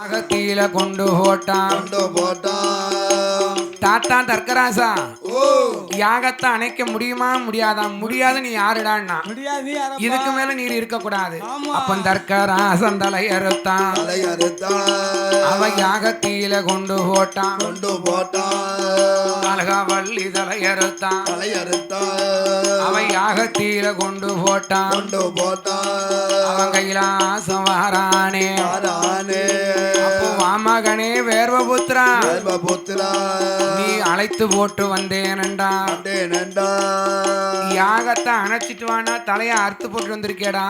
அகத்தியில கொண்டு போட்டான். கொண்டு போட்டான். தாத்தா தர்க்கராசா? யாகத்தை அணைக்க முடியுமா? முடியாதா? முடியாது நீ யாருடான்னா? யாரப்பா? இதுக்கு மேல நீர் இருக்க கூடாது. அப்ப தர்க்கராசன் தலையறுத்தான். தலை அறுத்தான் அவ யாகத்தியில கொண்டு போட்டான். கொண்டு போட்டான். அழகாவள்ளி தலையறுத்தான். தலை அறுத்தான் அவ யாகத்தியில கொண்டு போட்டான். கொண்டு போட்டான். அவன் கைலாசம் வாரானே. அப்போ வாமகனே வேர்வபுத்திரா. புத்திரா நீ அழைத்து போட்டு வந்தேனண்டா நண்டா யாகத்தை அணைச்சிட்டு வானா தலைய அறுத்து போட்டு வந்திருக்கேடா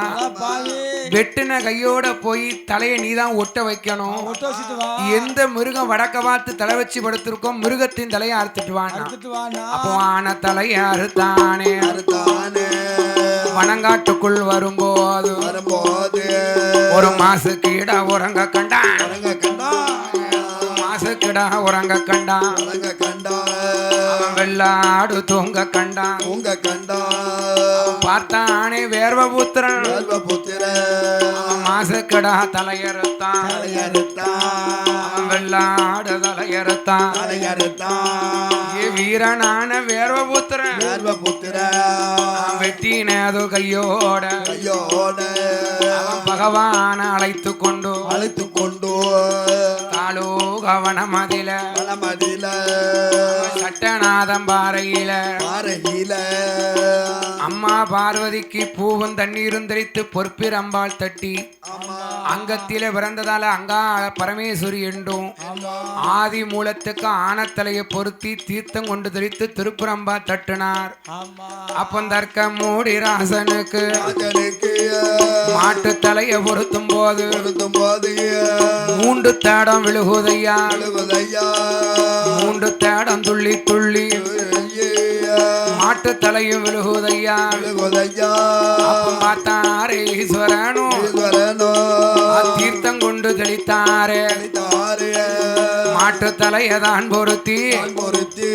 வெட்டுன கையோட போய் தலையை நீதான் ஒட்ட வைக்கணும். எந்த மிருகம் வடக்க பார்த்து தலை வச்சு படுத்திருக்கோம் மிருகத்தின் தலையை அறுத்துட்டு வானா. அப்போ ஆன தலையை அறுத்தானே. அறுத்தானே. வனங்காட்டுக்குள் வரும்போது வரும்போது. ஒரு மாசுக்கிட உறங்க கண்டான். கண்டா உறங்க கண்டான் அரங்க கண்டா. வெள்ளாடு தூங்க கண்டான் உங்க கண்டா. பார்த்தானே வேர்வபுத்திரன் புத்திர அவன் மாசுக்கிடா தலையறுத்தான். தலையறுத்தான். வெள்ளாடு தலையறுத்தான். தலையறுத்தான். வீரனான வேர்வபுத்திரன். புத்திர அவன் வெட்டினது கையோட. அவன் பகவான அழைத்து கொண்டு. அழைத்து கொண்டு. காலோ கவனமதில பலமதில சட்டநாதம் பாறையில. பாறையில. அம்மா பார்வதிக்கு பூவும் தண்ணீரும் தெளித்து பொற்பிரம்பால் தட்டி. ஆமா அங்கத்தில பிறந்ததால அங்காள பரமேஸ்வரி என்றும் ஆதி மூலத்துக்கு ஆனத்தலையை பொருத்தி தீர்த்தம் கொண்டு தெளித்து திருப்புறம்பா தட்டினார். அப்பந்தற்க மூடி ராசனுக்கு மாட்டு தலையை பொருத்தும் போது மூன்று தேடம் விழுகுதையா? மூன்று தேடம் துள்ளி துள்ளி மாட்டு தலையும் விழுகுதையா? அப்பம் பார்த்தாரே ஈஸ்வரனும் ஈஸ்வரனோ? தீர்த்தம் கொண்டு தெளித்தாரே. தாரே மாட்டு தலையை தான் பொருத்தி. பொருத்தி.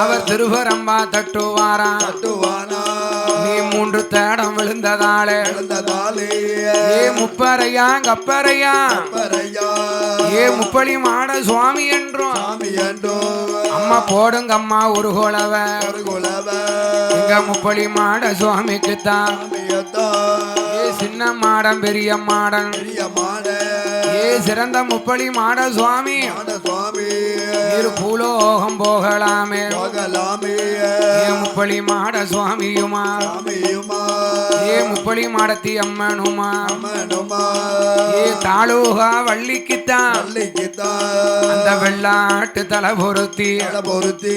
அவர் திருவரம்பா தட்டுவாராம் கட்டுவானா நீ மூன்று தேடம் விழுந்ததாலே. ஏ முப்பரையா கப்பரையா? பறையா ஏ முப்பளி மாட சுவாமி என்றும். சாமி என்றோ அம்மா போடுங்க அம்மா ஒரு குலவ எங்க முப்பளி மாட சுவாமிக்கு தான் சாமியத்தா ஏ சின்ன மாடம் பெரிய மாடன். பெரிய மாட ஏ சிறந்த முப்பளி மாட சுவாமி. இரு பூலோகம் போகலாமே. போகலாமே. முப்பளி மாட சுவாமியுமா. ஏ முப்பளி மாடத்தி அம்மனுமா. ஏ தாளூகா வள்ளிக்குத்தான். அந்த வெள்ளாட்டு தலை பொருத்தி. பொருத்தி.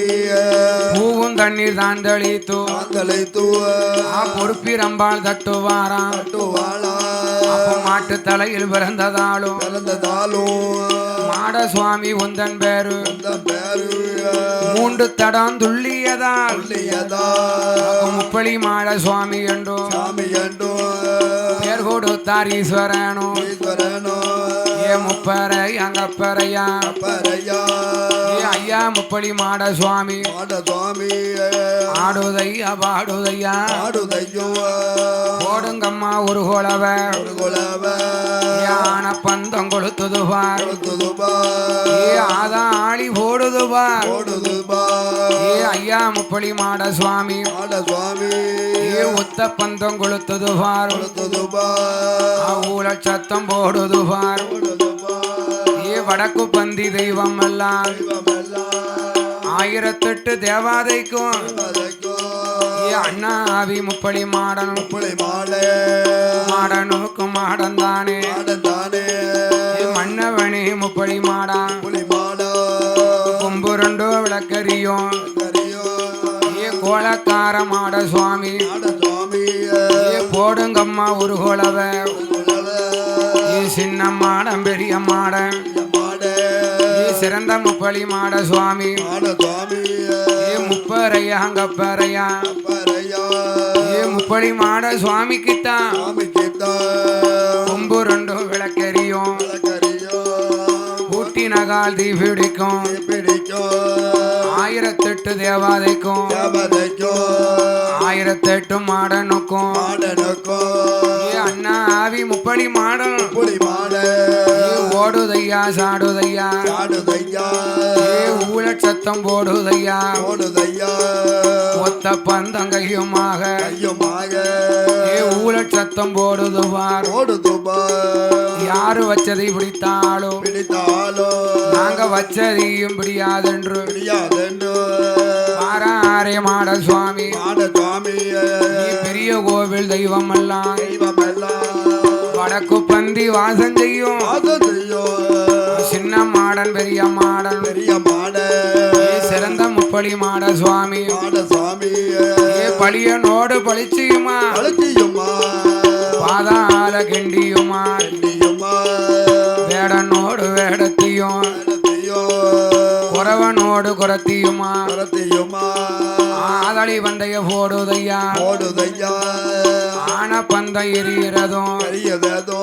பூவும் தண்ணீர் தான் தெளித்து ஆ பொறுப்பிரம்பால் தட்டுவாராம். கட்டுவாளா அப்போ மாட்டு தலையில் பிறந்ததாலும் பிறந்ததாலும் மாட சுவாமி உந்தன் பேரு. மூன்று தடம் துள்ளியதால் முப்பளி மாட சுவாமி என்றோ பேர் கொடுத்தார் ஈஸ்வரனோ ஏ முப்பரை அங்கப்பறையா. ஐயா முப்பளி மாட சுவாமி மாட சுவாமி ஆடுதையா பாடுதையா. ஆடுதையோ போடுங்கம்மா ஒரு குலவ ஒரு குலவ யான பந்தம் கொளுத்துதுவார் கொடுத்துதுபா ஏ ஆதாளி போடுதுவார் ஓடுதுபா ஏ ஐயா முப்பளி மாட சுவாமி மாட சுவாமி ஏ ஒத்த பந்தம் கொளுத்துதுவார். கொடுத்துதுபா ஊழ சத்தம் போடுதுவார். ஓடுதுபா ஏ வடக்கு பந்தி தெய்வம் எல்லாம் ஆயிரத்தெட்டு தேவாதைக்கும் அண்ணாவி முப்பளி மாடன். முப்பளி மாடே மாடனுக்கு மாடன் தானே. மாடந்தானே ஏ மன்னவனே முப்பளி மாடான் புளி மாடா. கொம்பு ரெண்டோ விளக்கரியும் கோலக்கார மாட சுவாமி. போடுங்கம்மா ஒரு குலவ. சின்ன மாடம் பெரிய மாடன். சிறந்த முப்பளி மாட சுவாமி. ஏ முப்பரையா அங்கப்பறையா. பறையா ஏ முப்பளி மாட சுவாமிக்குத்தான் கொம்பு ரெண்டும் விளக்கரியும் கரியோ ஊட்டி நகால் தீ பிடிக்கும். ஆயிரத்தெட்டு தேவாதைக்கும். ஆயிரத்தெட்டு மாடனுக்கும் ஏ அண்ணா ஆவி முப்படி மாடன் புலி மாட ஏ ஓடுதையா சாடுதையா? ஆடுதையா ஏ ஊழற் சத்தம் போடுதையா? ஓடுதையா ஒத்த பந்தங்கையுமாக ஐயமாக ஏ ஊழற் சத்தம் போடுதுவார். ஓடுதுபா யாரு வச்சதை பிடித்தாலும் பிடித்தாலோ? நாங்க வச்சதையும் பிடியாதென்று. முடியாதென்று மாறாரே மாட சுவாமி. ஆட சுவாமிய. நீ பெரிய கோவில் தெய்வம் எல்லாம் தெய்வமெல்லாம் வடக்கு பந்தி வாசம் செய்யும். சின்ன மாடன் பெரிய மாடன். பெரிய மாட ஏ சிறந்த முப்படி மாட சுவாமி. ஏ பழியனோடு பழிச்சியுமா? அழுத்தியுமா பாதாள கிண்டியுமா? வேடனோடு வேடத்தையும். குறவனோடு குறத்தியுமா? நடத்தியுமா ஆதளி பந்தய போடுதையா? ஓடுதையா ஆன பந்தம் எரிகிறதும் பெரியதோ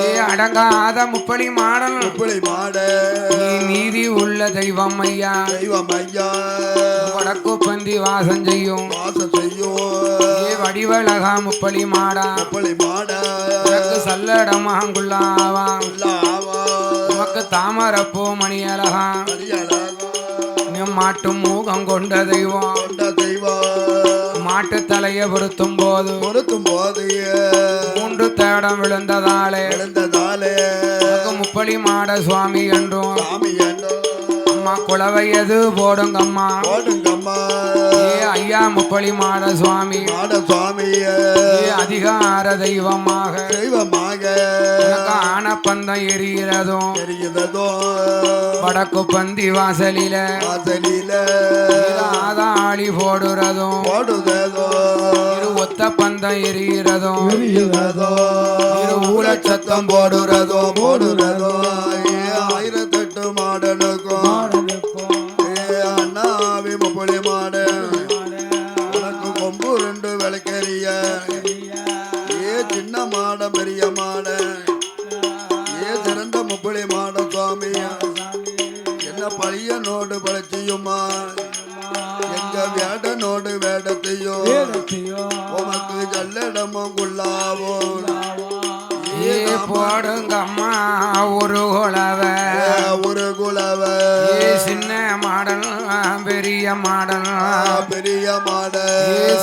ஏ அடங்காத முப்படி மாடன் இப்படி மாட. நீ நீதி உள்ள தெய்வம் ஐயா தெய்வம் ஐயா வடக்கு பந்தி வாசம் செய்யும். வாசம் செய்யும். ஏ வடிவழகா முப்படி மாடா? இப்படி மாட. சல்லடமாங்குள்ளாவா? உமக்கு தாமரப்பூ மணி அழகா அடியழகா நீ மாட்டு மூகம் கொண்ட தெய்வம். தலையை பொருத்தும் போது பொருத்தும் போது மூன்று தேடம் விழுந்ததாலே எழுந்ததாலே உனக்கு முப்படி மாட சுவாமி என்றும் சாமி அம்மா குளவையது போடுங்கம்மா. ஓடுங்கம்மா ஏ ஐயா முப்படி மாட சுவாமி. மாட சுவாமிய ஏ அதிகார தெய்வமாக. தெய்வமாக. உனக்கு ஆனப்பந்தம் எரிகிறதும். தெரிகிறதோ வடக்கு பந்தி வாசலில. வாசலில ஆதாளி போடுறதும். இரு ஒத்த பந்தம் எரிகிறதும். தெரிகிறதோ இரு ஊழச் சத்தம் போடுறதோ போடுறதோ உமக்கு ஜல்லடமும் குள்ளாவோ ஏ போடுங்கம்மா ஒரு குளவ ஒரு குலவ. சின்ன மாடல் பெரிய மாடல். பெரிய மாட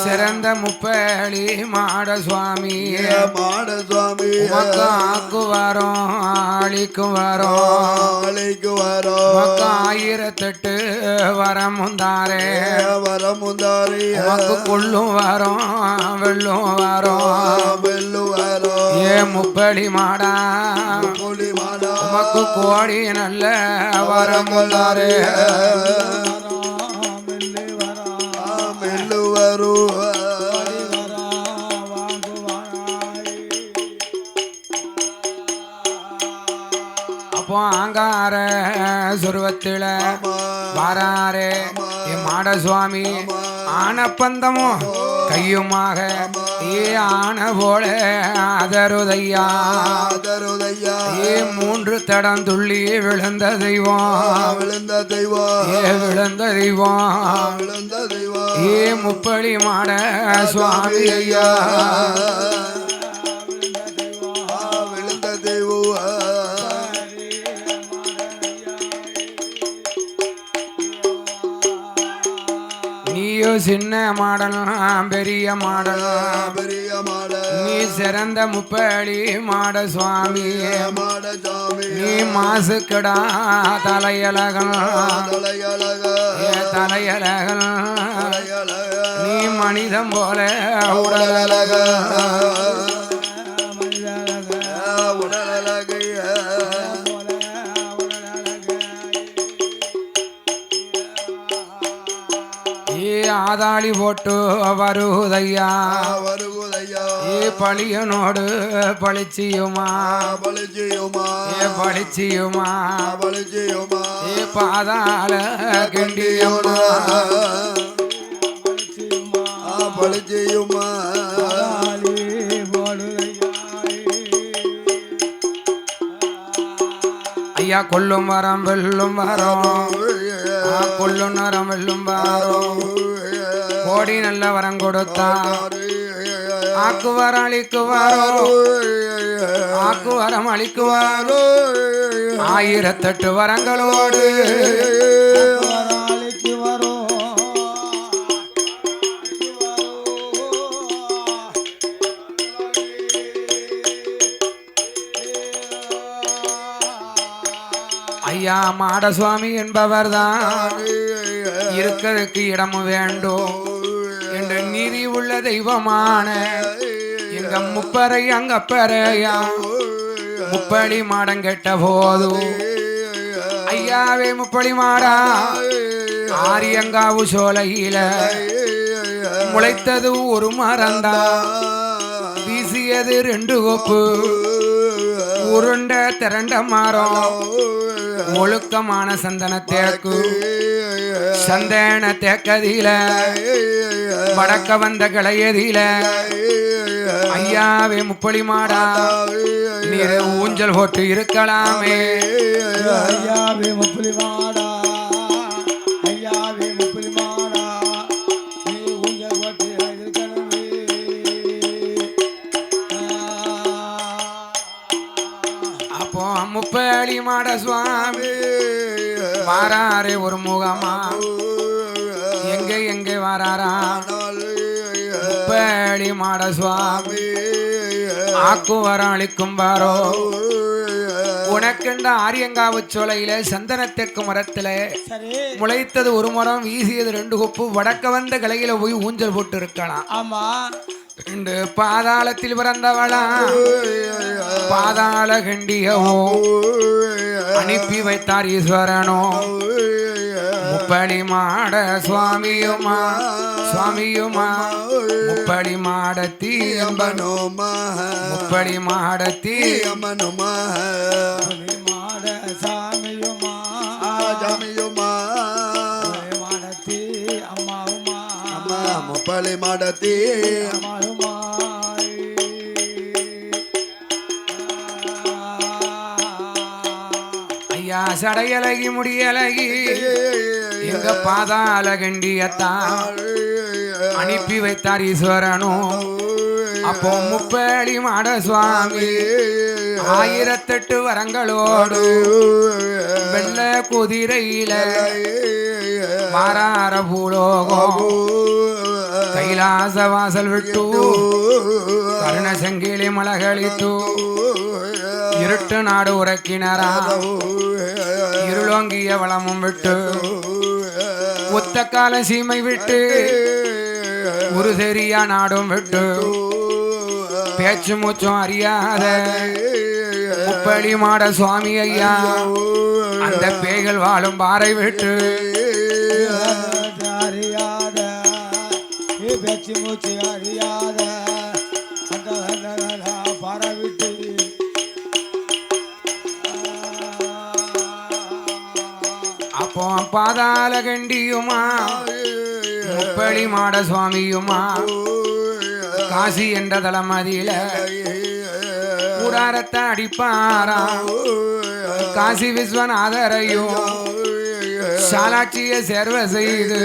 சிறந்த முப்படி மாட சுவாமி. மாட சுவாமி. உமக்கு ஆக்கு வரோம். ஆளிக்கு வரோம். ஆயிரத்தெட்டு வரம் முந்தாரே வர முந்தாரி உமக்கு கொள்ளும் வரோம் வெள்ளும் வரோம். வெள்ளு வரோம். ஏ முப்படி மாடா. கோடி நல்ல வரம் அப்போ ஆங்கார சுருவத்தில வாராரே. மாட சுவாமி ஆனப்பந்தமும் கையுமாக. ஏ ஆன போல அதருதையா ஆதருதையா. ஏ மூன்று தடம் துள்ளி விழுந்த தெய்வம். விழுந்த தெய்வம். ஏ விழுந்த தெய்வம். விழுந்த தெய்வம். ஏ முப்படி மாட சுவாமி ஐயா. சின்ன மாடலாம் பெரிய மாடல். பெரிய மாடல் நீ சிறந்த முப்படி மாட சுவாமி. மாட சாமி நீ மாசுக்கடா தலையலகல் தலையலகல் நீ மனிதம் போல உடலழக உடலழக ஏ ஆதாளி போட்டு வருதையா வருகுதையா ஏ பழியனோடு பழிச்சியுமா? பழிச்சியுமா? ஏ பழிச்சியுமா? பழிச்சியுமா? ஏ பாதாள பழிச்சியுமா? ஐயா கொல்லும் வரம் வெல்லும் வரம். கொல்லும் நரம் வெல்லும் வரம். கோடி நல்ல வரம் கொடுத்தா ஆக்குவார் அளிக்குவாரோ ஆக்குவரம் அளிக்குவாரோ? ஆயிரத்தெட்டு வரங்களோடு. ஐயா மாடசுவாமி என்பவர்தான். இருக்கிறதுக்கு இடமும் வேண்டும். தெய்வமான. எங்க முப்பறை அங்க அங்கப்பறையா முப்படி மாடம் கெட்ட போது. ஐயாவே முப்படி மாடா. ஆரியங்காவு சோலையில. முளைத்தது ஒரு மரந்தா. வீசியது ரெண்டு கொப்பு. உருண்ட திரண்ட மரம். ஒழுக்கமான சந்தன தேக்கு. சந்தன தேக்கதில வடக்க வந்த கிளையதில ஐயாவே முப்படி மாடா நீர் ஊஞ்சல் போட்டு இருக்கலாமே. ஐயாவே முப்புலி மாடா ஐயாவே முப்புலி மாடா நீ ஊஞ்சல் போட்டு இருக்கணுமே. அப்போ முப்படி மாட சுவாமி வாராரே ஒரு முகமா. முப்படி மாட சுவாமி ஆக்கும் வரம் அளிக்கும் பாரோ. உனக்கெண்ட ஆரியங்காவு சோலையில சந்தனத்தெக்கு மரத்துல முளைத்தது ஒரு மரம் வீசியது ரெண்டு கொப்பு வடக்க வந்த கிளையில போய் ஊஞ்சல் போட்டு இருக்கலாம் ஆமா. ரெண்டு பாதாளத்தில் பிறந்தவளா? பாதாள கண்டியவோ? அனுப்பி வைத்தார் ஈஸ்வரனோ? முப்படி மாட சுவாமியுமா? சுவாமியுமா? முப்படி மாடத்தி முப்படி மாடத்தி முப்புலி மாட சாமியுமா? முப்புலி மாடத்தி அம்மாவுமா முப்பளி மாடத்தி அம்மாவுமா ஐயா சடையலகி முடியலகி எங்க பாதாள கண்டியத்தான் அனுப்பி வைத்தார் ஈஸ்வரனும் அப்போ முப்பேடி மாட சுவாமி ஆயிரத்தெட்டு வரங்களோடு வெள்ள குதிரையில மாறார பூலோகம் கைலாச வாசல் விட்டு கருண சங்கிலி மலகளித்து இருட்டு நாடு உறக்கினரா இருளோங்கிய வளமும் விட்டு ஒத்த கால சீமை விட்டு ஒரு சரியா நாடும் விட்டு பேச்சு மூச்சும் அறியாத முப்படி மாட சுவாமி ஐயா. அந்த பேய்கள் வாழும் பாறை விட்டு அறியாத பேச்சு மூச்சு அறியாத. பாதாள கண்டியுமா? முப்படி மாட சுவாமியுமா? காசி என்ற தலமதியில கூடாரத்தை அடிப்பாரா காசி விஸ்வநாதரையும் சாலாட்சியை சேர்வ செய்து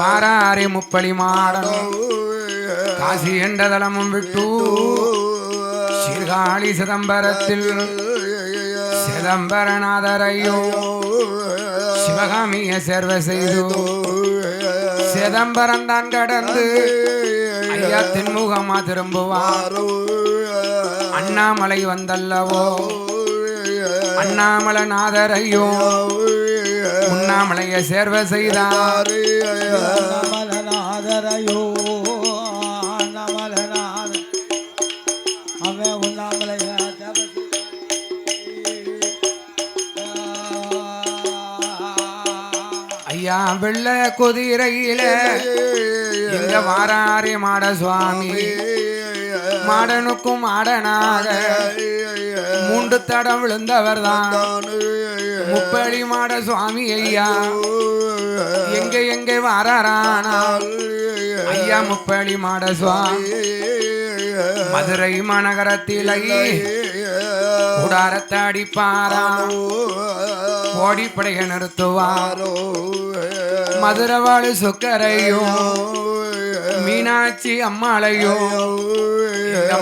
மாறாரி முப்படி மாடம். காசி என்ற தளமும் விட்டு சீர்காழி சிதம்பரத்தில் சிதம்பரநாதரையும் சிவகாமிய சேர்வ செய்து சிதம்பரம் தான் கடந்து ஐயா தென்முகமா திரும்புவார். அண்ணாமலை வந்தல்லவோ? அண்ணாமலை நாதரையோ உண்ணாமலைய சேர்வ செய்தார். ஐயா வெள்ள குதிரையில இந்த வாராரி மாட சுவாமி. மாடனுக்கும் மாடனாக மூன்று தடம் விழுந்தவர் தான் முப்படி மாட சுவாமி ஐயா. எங்க எங்க வாராரானால் ஐயா முப்படி மாட சுவாமி. மதுரை மாநகரத்தில் ஐயா கூடாரத்தை அடிப்பாரா கோடிப்படைய நிறுத்துவார் மதுரவாழு சுக்கரையும் மீனாட்சி அம்மாளையும்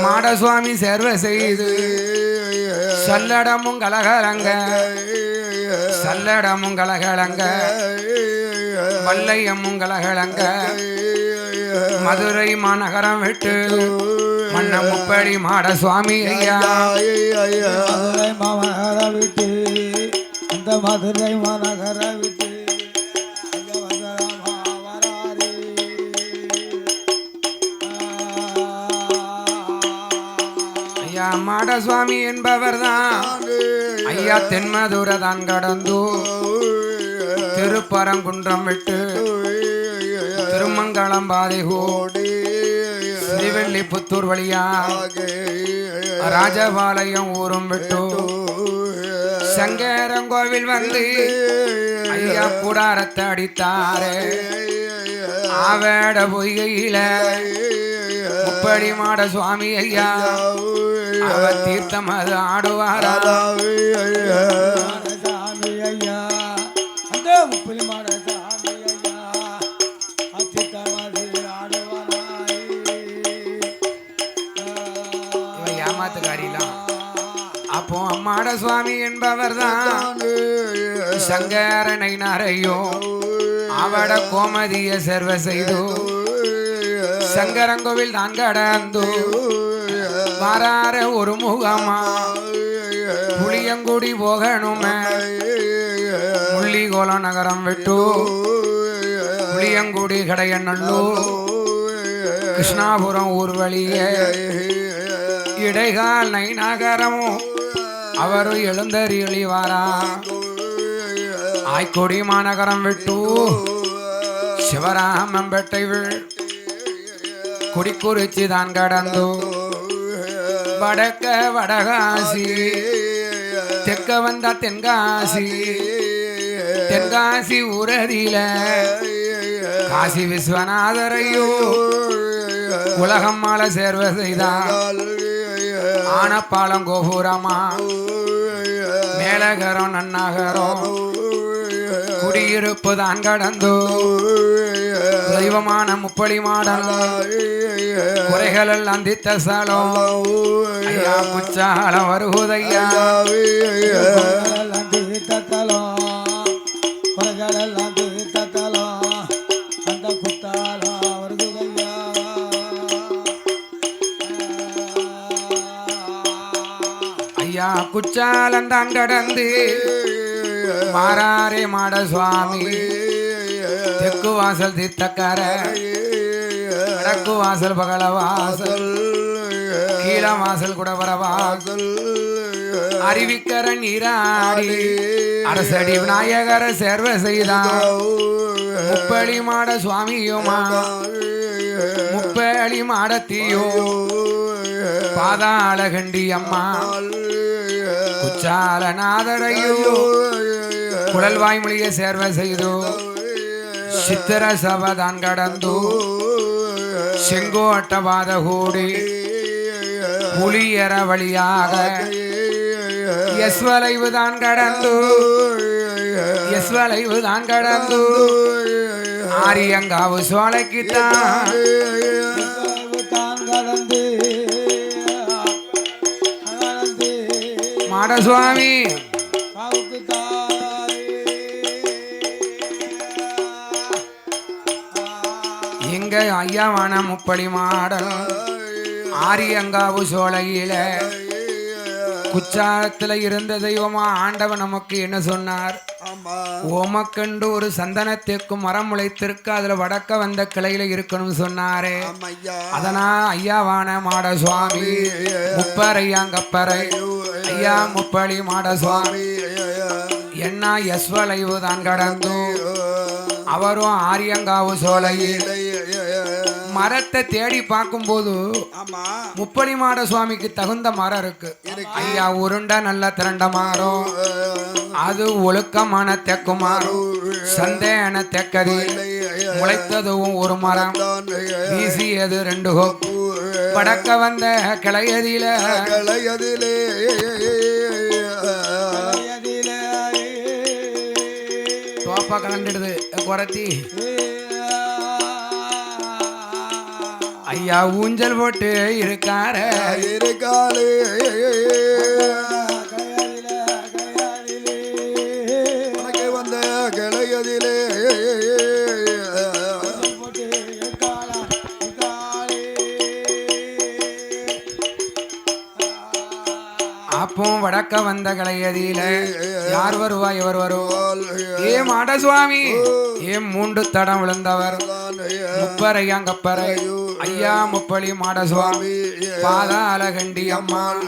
மாடசுவாமி சேர்வை செய்து சல்லடமும் கலகலங்க. சல்லடமும் கலகலங்க. வல்லையம்மும் கலகலங்க. மதுரை மாநகரம் விட்டு மன்ன முப்படி மாட சுவாமி ஐயா. மதுரை மாநகரம் விட்டு அந்த மதுரை மாநகரம் விட்டு மாடசுவாமி சுவாமி என்பவர் தான் ஐயா தென்மதுரதான் கடந்து திருப்பரங்குன்றம் விட்டு திருமங்கலம் பாதைகோ திருவெள்ளிபுத்தூர் வழியா ராஜபாளையம் ஊரும் விட்டு சங்கரங்கோவில் வந்து ஐயா கூடாரத்தை அடித்தாரே. ஆவேட பொய்கையில முப்படி மாட சுவாமி ஐயா. அவர் தீர்த்தம் அது ஆடுவாரா? சாமி ஐயா அந்த முப்பிலி மாட சாமி ஐயா அப்போ அம்மாட சுவாமி என்பவர் தான் சங்கரனை நரையோ அவட கோமதிய சர்வ செய்தோ சங்கரங்கோவில் நான் கடந்து வரார ஒரு முகமா? புளியங்குடி போகணுமே? முள்ளிகோலம் நகரம் விட்டு புளியங்குடி கடையநல்லூர் கிருஷ்ணாபுரம் ஊர் வழியே. இடைகால் நை நகரமும் அவரும் எழுந்தறியொளி வாரா மாநகரம் விட்டு சிவராமம்பேட்டை வீழ் குடிக்குறிச்சி தான் கடந்து. வடக்க வடகாசி தெற்க வந்த தென்காசி தென்காசி உரதியில காசி விஸ்வநாதரையோ உலகம் மாலை சேர்வ செய்தான் ஆனப்பாலம் கோபுரமா மேலகரம் நன்னகரம் குடியிருப்பு தான் கடந்து தெய்வமான முப்படி மாடல் குறைகள் எல்லாம் தித்த சலம். ஐயா குச்சாலம் வருகுதையா? ஐயா குச்சாலம் தான் கடந்து மாறாரே மாட சுவாமி தெற்கு வாசல் தீர்த்தக்கார வடக்கு வாசல் பகல வாசல் கீழ வாசல் குடவர வாசல் அறிவிக்கரன் ஈராடி அரசடி விநாயகர சேர்வ செய்தான் முப்பளி மாட சுவாமியுமா முப்பளி மாடத்தியோ பாதாளகண்டி அம்மா குச்சாலநாதரையோ குழல் வாய்மொழியை சேர்வை செய்து சித்திர சபதான் கடந்து செங்கோட்ட பாத கூடி புலியற வழியாக எஸ்வலைவு தான் கடந்து எஸ்வலைவு தான் கடந்து. ஆரியங்காவு சோலைக்குத்தான் மாடசுவாமி. எங்க ஐயாவான முப்படி மாடல். ஆரியங்காவு சோலையில குச்சாலத்துல இருந்த தெய்வமா ஆண்டவன் நமக்கு என்ன சொன்னார்? ஓமக்கண்டு ஒரு சந்தனத்திற்கும் மரம் முளைத்திருக்கு அதுல வடக்க வந்த கிளையில இருக்கணும்னு சொன்னாரே. அதனா ஐயாவான மாட சுவாமி முப்பரையாங்கப்பறை ஐயா. முப்பளி மாட சுவாமி. என்ன எஸ்வலைவு தான் கடந்து. அவரும் ஆரியங்காவு சோலையில் மரத்தை தேடி பார்க்கும்போது ஆமா. முப்படி மாட சுவாமிக்கு தகுந்த மரம் இருக்கு. ஐயா உருண்ட நல்ல திரண்ட மரம். அது ஒழுக்கமான தெக்கு சந்தேன தெக்கதி முளைத்ததும் ஒரு மரம். வீசியது ரெண்டு கொப்பு வடக்க வந்த கிளையதில. கலையதிலே அப்பா கலண்டுடுது குறத்தி ஐயா ஊஞ்சல் போட்டு இருக்காரு. இருக்காளே. உனக்கு வந்த கிளையதிலே அப்போ வடக்க வந்த கலையதியில யார் வருவா இவர் வருவா? ஏ மாட சுவாமி ஏ மூன்று தடம் விழுந்தவர். முப்பரையாங்கப்பறை ஐயா முப்பளி மாட சுவாமி பாதாள கண்டி அம்மாள்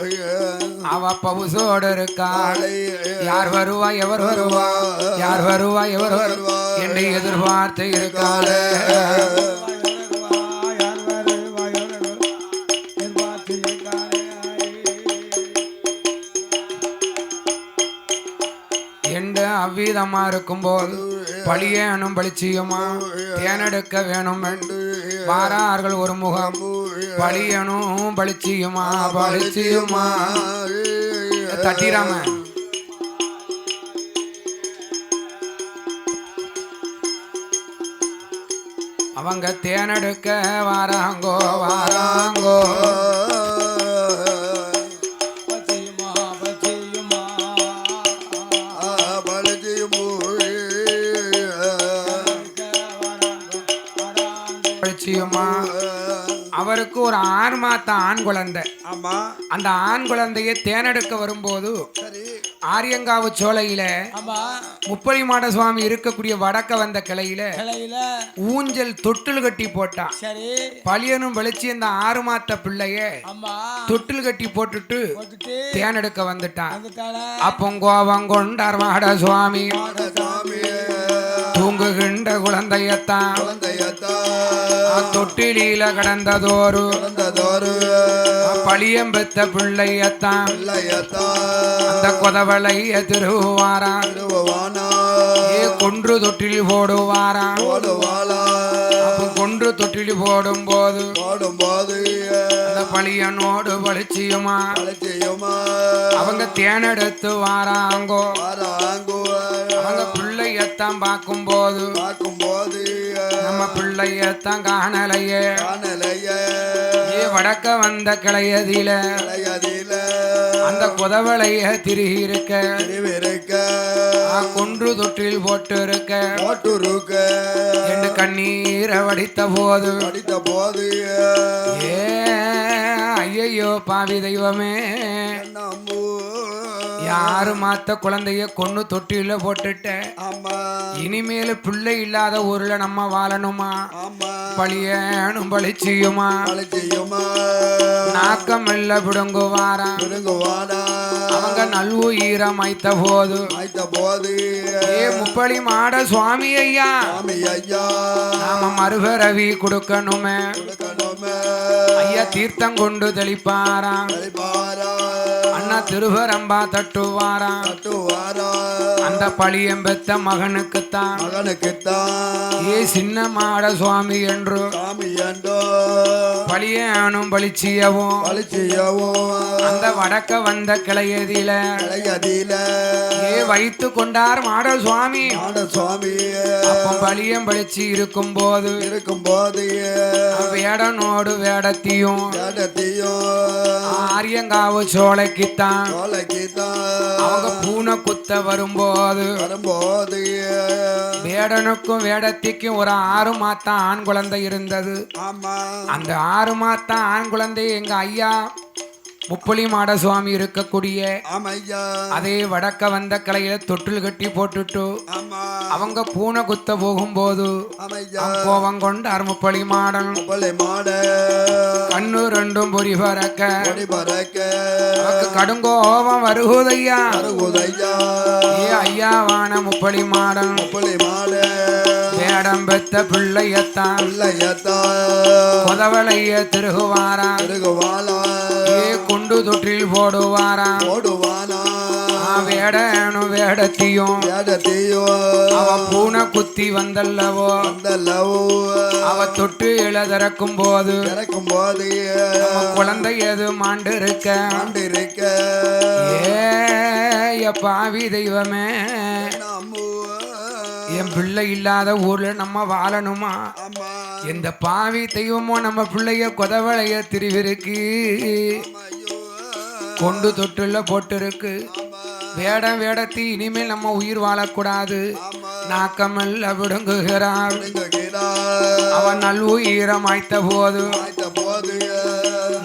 அவ பவுசோடு இருக்காள் யார் வருவா எவர் வருவா? யார் வருவா எவர் வருவா? என்று எதிர்பார்த்து இருக்காளே. அவ்விதமா இருக்கும்போது பழியேனும் பளிச்சியுமா? தேனெடுக்க வேணும் என்று வாரார்கள் ஒரு முகம் பழியனும் பளிச்சியுமா பளிச்சியுமா தட்டிராம. அவங்க தேனெடுக்க வாராங்கோ வாராங்கோ. பளிச்சியுமா அவருக்கு ஒரு ஆறு மாத்த ஆண் குழந்தை. ஆமா. அந்த ஆண் குழந்தையை தேனெடுக்க வரும்போது ஆரியங்காவு சோலையில ஆமா. முப்பளி மாட சுவாமி இருக்கக்கூடிய வடக்க வந்த கிளையில ஊஞ்சல் தொட்டில் கட்டி போட்டான் பழியனும் வெளிச்சு அந்த ஆறு மாத்த பிள்ளைய தொட்டில் கட்டி போட்டுட்டு தேனெடுக்க வந்துட்டான் அப்போ கோபம் கொண்டார் மாட சுவாமி தூங்குகின்ற குழந்தையத்தான். குழந்தையத்தா தொட்டிலில கடந்ததோரு. குழந்ததோரு பழியம்பெத்த பிள்ளையத்தான். பிள்ளையத்தா அந்த கொதவளைய ஏ கொன்று தொட்டில் போடுவாராம். கொன்று தொட்டில் போடும் போது அந்த பழியனோடு பளிச்சியுமா அழைச்சியுமா அவங்க தேனெடுத்து வாராங்கோ. அவங்க பிள்ளையத்தான் பார்க்கும்போது பார்க்கும்போது நம்ம பிள்ளையத்தான் காணலையே. காணலைய. வடக்க வந்த கிளையதில கலையதில அந்த குதவளைய திருகி இருக்க கொன்று தொட்டில் போட்டு இருக்க ஓட்டுருக்க என்று கண்ணீரை வடித்த போது படித்த போது ஏ ஐயையோ பாவி தெய்வமே. யாரு மாத்த குழந்தைய கொன்னு தொட்டில போட்டுட்டேன் இனிமேல் பிள்ளை இல்லாத ஊர்ல நம்ம வாழணுமா? பழியேனும் பழிச்சியுமா? நாக்கம் இல்ல விருங்குவானா அவங்க நல்வுயிர மைத்த போது ஏ முப்பளி மாட சுவாமி ஐயா. நாம மறுபிறவி கொடுக்கணுமே. கொடுக்கணுமே. ஐயா தீர்த்தம் கொண்டு அண்ணா திருவரம்பா தட்டுவாராம் கட்டுவாரா அந்த பழியம்பெத்த மகனுக்குத்தான். மகனுக்குத்தான். ஏ சின்ன மாட சுவாமி என்று சாமி என்றோ. பழியேனும் பழிச்சியவும் பழிச்சியவும். அந்த வடக்க வந்த கிளையதில கலையதில ஏ வைத்து கொண்டார் மாட சுவாமி. ஆட சுவாமி. அப்போ பழியம் பழிச்சு இருக்கும் போது இருக்கும் போது வேடனோடு வேடத்தையும். இடத்தையும் ஆரியங்காவு சோலைக்குத்தான். சோலைக்குத்தான். அவங்க பூனை குத்த வரும்போது வரும்போது வேடனுக்கும் வேடத்திக்கும் ஒரு ஆறு மாத்தம் ஆண் குழந்தை இருந்தது. ஆமா. அந்த ஆறு மாத்தம் ஆண் குழந்தை எங்க ஐயா முப்பளி மாட சுவாமி இருக்கக்கூடிய அதே வடக்க வந்த கலையில தொட்டில் கட்டி போட்டுட்டு அவங்க பூனை குத்த போகும்போது கோபம் கொண்டார் முப்பளி மாடன் கண்ணு ரெண்டும் பொறி பறக்க. கடுங்கோபம் வருகுதையா? ஏ ஐயாவான முப்பளி மாடன் வேடம் பெத்த பிள்ளையத்தான். பிள்ளையத்தா கொதவளைய திருகுவாராம். திருகுவாளா ஏ குண்டு தொற்றில் போடுவாராம் ஓடுவானா ஆ வேடனும் வேடத்தியும் இடத்தையோ அவ பூனை குத்தி வந்தல்லவோ? வந்தல்லவோ? அவ தொட்டு இழ திறக்கும் போது இறக்கும் போது குழந்தை எது மாண்டு இருக்க ஆண்டிருக்க ஏ பாவி தெய்வமே. என் பிள்ளை இல்லாத ஊர்ல நம்ம வாழணுமா? எந்த பாவி தெய்வமோ நம்ம பிள்ளைய கொதவளைய திருவிருக்கு. கொண்டு தொட்டுல போட்டிருக்கு. வேடம் வேடத்தி இனிமேல் நம்ம உயிர் வாழக்கூடாது. நாக்கமல்ல விடுங்குகிறாள். அவன் நல் உயிரமாய்த்த போது ஆய்த்த போது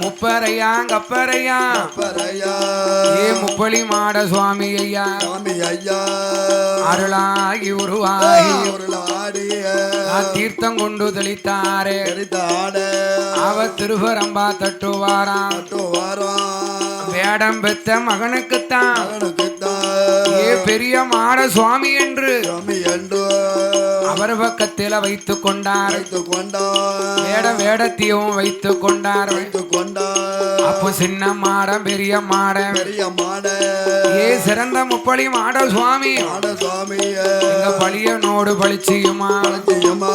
முப்பரையா கப்பரையா ஏ முப்பளி மாட சுவாமி ஐயா. ஐயா அருளாகி உருவாகி. தீர்த்தம் கொண்டு தெளித்தாரே. எடுத்த அவ திருவரம்பா தட்டுவாராம். வேடம் பெத்த மகனுக்குத்தான். பெரிய மாட சுவாமி என்று என்று அவர் பக்கத்தில் வைத்து கொண்டார். வைத்து கொண்டான் வேட வேடத்தையும் வைத்து கொண்டார். வைத்து கொண்டான் அப்போ சின்ன மாடம் பெரிய மாடம் பெரிய மாட ஏ சிறந்த முப்பளி மாட சுவாமி மாட சுவாமிய எங்க பழியனோடு பழிச்சியுமா பழச்சியம்மா.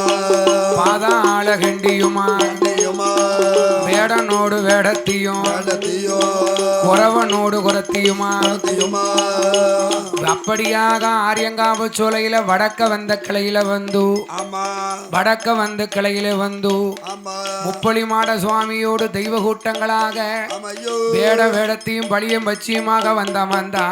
பாதாள கண்டியுமா பழச்சியம்மா வேடனோடு வேடத்தையும் குறவனோடு குரத்தியுமா அப்படியாக ஆரியங்காவு சோலையில வடக்க வந்த கிளையில வந்து வடக்க வந்த கிளையில வந்து ஆமா. முப்பளி மாட சுவாமியோடு தெய்வ கூட்டங்களாக வேட வேடத்தையும் பழியும் பட்சியுமாக வந்த வந்தா